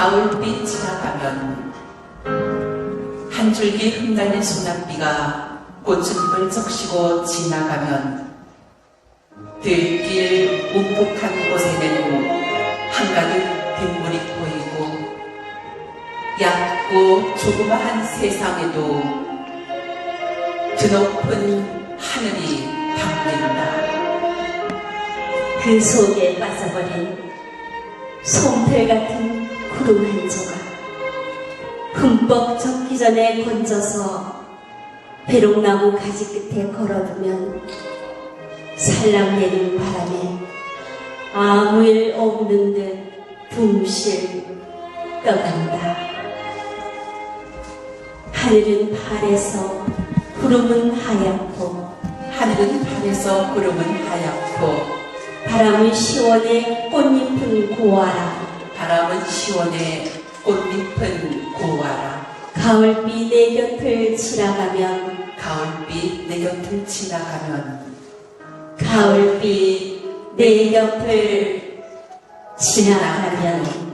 가을빛 지나가면 한 줄기 흩날린 소낙비가 꽃은 적시고 지나가면 들길 우북한 곳에는 한가득 빗물이 보이고 얕고 조그마한 세상에도 드높은 하늘이 담긴다. 그 속에 빠져버린 솜털 같은 구름 한 조각 흠뻑 젖기 전에 건져서 배롱나무 가지 끝에 걸어두면 살랑내는 바람에 아무 일 없는 듯 둥실 떠간다. 하늘은 파래서 구름은 하얗고 하늘은 파래서 구름은 하얗고 바람은 시원해 꽃잎은 고와라. 바람은 시원해 꽃잎은 고와라. 가을비 내 곁을 지나가면 가을빛 내 곁을 지나가면 가을비 내 곁을 지나가면